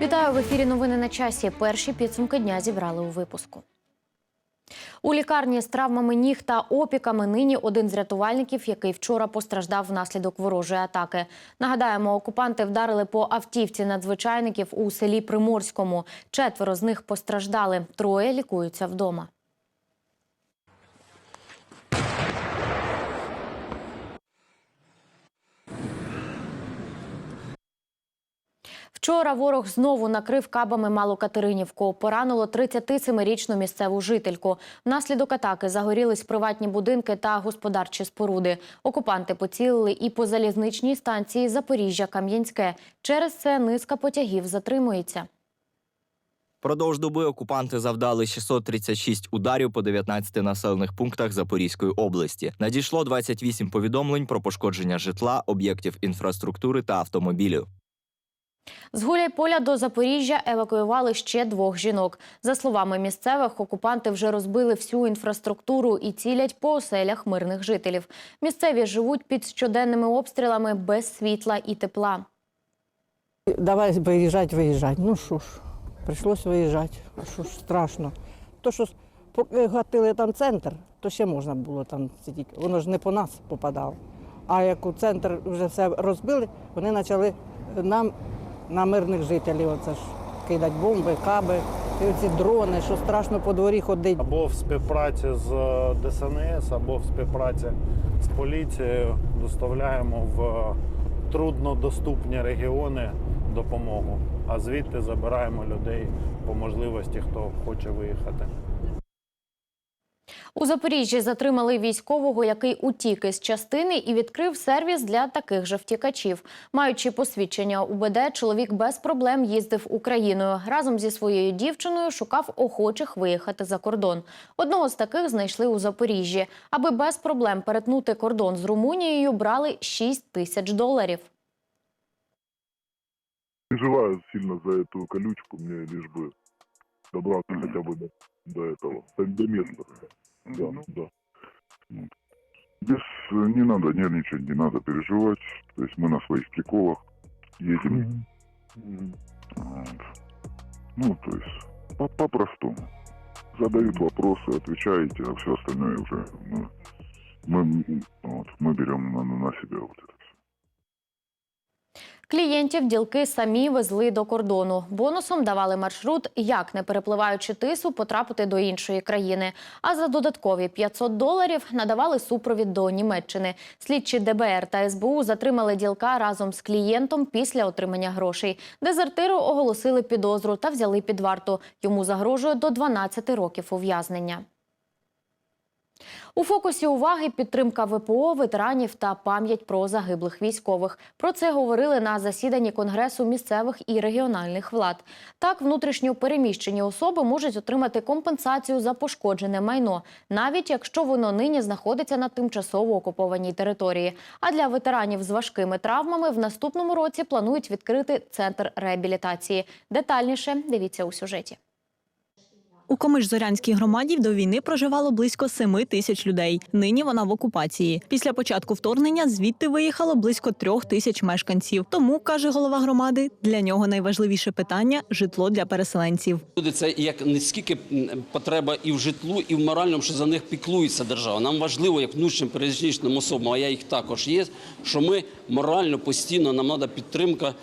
Вітаю в ефірі. Новини на часі. Перші підсумки дня зібрали у випуску. У лікарні з травмами ніг та опіками нині один з рятувальників, який вчора постраждав внаслідок ворожої атаки. Нагадаємо, окупанти вдарили по автівці надзвичайників у селі Приморському. Четверо з них постраждали. Троє лікуються вдома. Вчора ворог знову накрив кабами Малу Катеринівку. Поранило 37-річну місцеву жительку. Внаслідок атаки загорілись приватні будинки та господарчі споруди. Окупанти поцілили і по залізничній станції Запоріжжя-Кам'янське. Через це низка потягів затримується. Продовж доби окупанти завдали 636 ударів по 19 населених пунктах Запорізької області. Надійшло 28 повідомлень про пошкодження житла, об'єктів інфраструктури та автомобілів. З Гуляйполя до Запоріжжя евакуювали ще двох жінок. За словами місцевих, окупанти вже розбили всю інфраструктуру і цілять по оселях мирних жителів. Місцеві живуть під щоденними обстрілами без світла і тепла. Давай виїжджати, виїжджати. Ну що ж, прийшлось виїжджати. А що ж страшно. То, що поки гатили там центр, то ще можна було там сидіти. Воно ж не по нас попадало. А як у центр вже все розбили, вони почали нам, на мирних жителів, оце ж кидати бомби, каби, і оці дрони, що страшно по дворі ходити. або в співпраці з е, ДСНС, або в співпраці з поліцією доставляємо в труднодоступні регіони допомогу. А звідти забираємо людей по можливості, хто хоче виїхати. У Запоріжжі затримали військового, який утік із частини і відкрив сервіс для таких же втікачів. Маючи посвідчення УБД, чоловік без проблем їздив Україною. Разом зі своєю дівчиною шукав охочих виїхати за кордон. Одного з таких знайшли у Запоріжжі. Аби без проблем перетнути кордон з Румунією, брали 6 тисяч доларів. переживаю сильно за эту колючку, мне лишь бы добраться хотя бы до, до этого, до до места. Да, да. Вот. Без, э, не надо нервничать, не надо переживать. То есть мы на своих приколах едем. Вот. Ну, то есть по- по-простому. Задают вопросы, отвечаете, а все остальное уже мы, мы, вот, мы берем на, на себя вот это. Клієнтів ділки самі везли до кордону. Бонусом давали маршрут, як не перепливаючи тису, потрапити до іншої країни. А за додаткові 500 доларів надавали супровід до Німеччини. Слідчі ДБР та СБУ затримали ділка разом з клієнтом після отримання грошей. Дезертиру оголосили підозру та взяли під варту. Йому загрожує до 12 років ув'язнення. У фокусі уваги підтримка ВПО, ветеранів та пам'ять про загиблих військових. Про це говорили на засіданні Конгресу місцевих і регіональних влад. Так, внутрішньо переміщені особи можуть отримати компенсацію за пошкоджене майно, навіть якщо воно нині знаходиться на тимчасово окупованій території. А для ветеранів з важкими травмами в наступному році планують відкрити центр реабілітації. Детальніше дивіться у сюжеті. У Комиш-Зорянській громаді до війни проживало близько 7 тисяч людей. Нині вона в окупації. Після початку вторгнення звідти виїхало близько трьох тисяч мешканців. Тому, каже голова громади, для нього найважливіше питання житло для переселенців. Люди це як не скільки потреба і в житлу, і в моральному, що за них піклується держава. Нам важливо, як внутрішнім пересічним особам, а я їх також є, що ми морально постійно нам треба підтримка,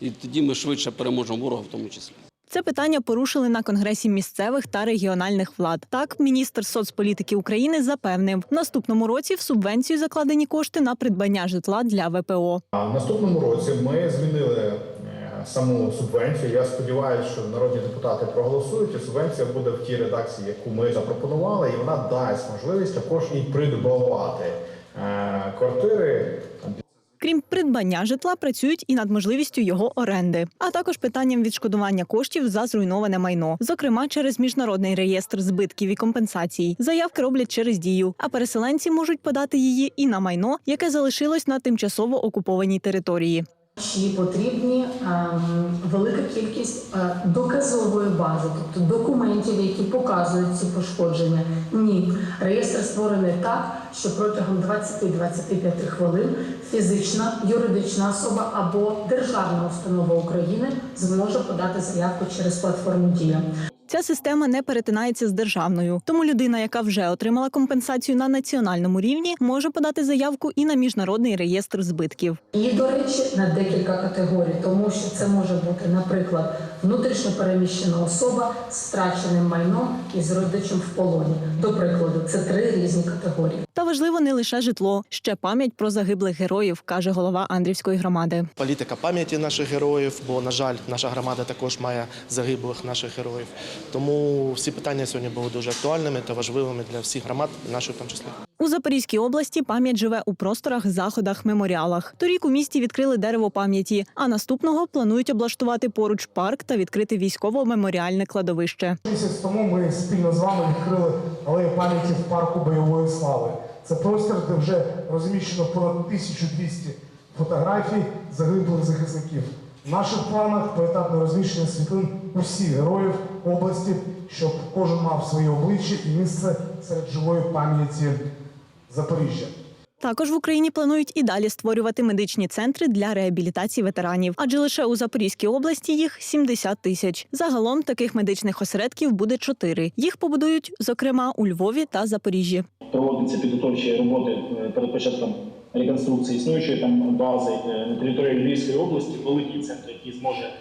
і тоді ми швидше переможемо ворога в тому числі. Це питання порушили на конгресі місцевих та регіональних влад. Так, міністр соцполітики України запевнив, в наступному році в субвенцію закладені кошти на придбання житла для ВПО. В наступному році ми змінили е, саму субвенцію. Я сподіваюся, що народні депутати проголосують. і Субвенція буде в тій редакції, яку ми запропонували, і вона дасть можливість також і придбавати е, квартири Крім придбання житла, працюють і над можливістю його оренди, а також питанням відшкодування коштів за зруйноване майно, зокрема через міжнародний реєстр збитків і компенсацій. Заявки роблять через дію, а переселенці можуть подати її і на майно, яке залишилось на тимчасово окупованій території. Чи потрібні ем, велика кількість е, доказової бази, тобто документів, які показують ці пошкодження? Ні, реєстр створений так, що протягом 20-25 хвилин фізична, юридична особа або державна установа України зможе подати заявку через платформу Дія. Ця система не перетинається з державною, тому людина, яка вже отримала компенсацію на національному рівні, може подати заявку і на міжнародний реєстр збитків. І, до речі, на декілька категорій, тому що це може бути, наприклад, внутрішньо переміщена особа з втраченим майном і з родичем в полоні. До прикладу, це три різні категорії. Та важливо не лише житло, ще пам'ять про загиблих героїв, каже голова Андрівської громади. політика пам'яті наших героїв, бо, на жаль, наша громада також має загиблих наших героїв. Тому всі питання сьогодні були дуже актуальними та важливими для всіх громад, нашої в тому числі. У Запорізькій області пам'ять живе у просторах, заходах, меморіалах. Торік у місті відкрили дерево пам'яті, а наступного планують облаштувати поруч парк та відкрити військово-меморіальне кладовище. Місяць тому ми спільно з вами відкрили алею пам'яті в парку бойової слави. Це простір, де вже розміщено понад 1200 фотографій загиблих захисників. В наших планах поетапне розміщення світлин усіх героїв області, щоб кожен мав своє обличчя і місце серед живої пам'яті Запоріжжя. Також в Україні планують і далі створювати медичні центри для реабілітації ветеранів, адже лише у Запорізькій області їх 70 тисяч. Загалом таких медичних осередків буде чотири. Їх побудують, зокрема, у Львові та Запоріжжі. проводяться підготовчі роботи е, перед початком реконструкції існуючої там бази е, на території Львівської області, великий центр, який зможе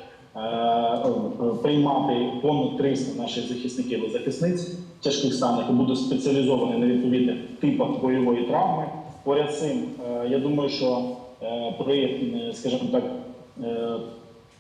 приймати понад 300 наших захисників і захисниць тяжких станах і буде спеціалізований на відповідних типах бойової травми. Поряд з цим, е, я думаю, що е, при, е, скажімо так, е,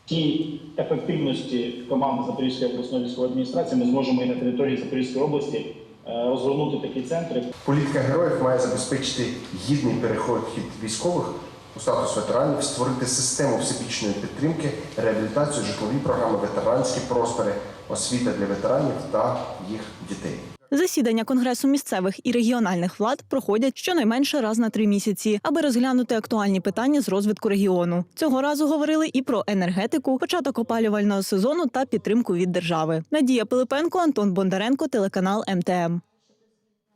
тій ефективності команди Запорізької обласної військової адміністрації ми зможемо і на території Запорізької області е, розгорнути такі центри, Політика героїв має забезпечити гідний перехід військових у статус ветеранів, створити систему всебічної підтримки, реабілітацію, житлові програми, ветеранські простори, освіта для ветеранів та їх дітей. Засідання конгресу місцевих і регіональних влад проходять щонайменше раз на три місяці, аби розглянути актуальні питання з розвитку регіону. Цього разу говорили і про енергетику, початок опалювального сезону та підтримку від держави. Надія Пилипенко, Антон Бондаренко, телеканал МТМ.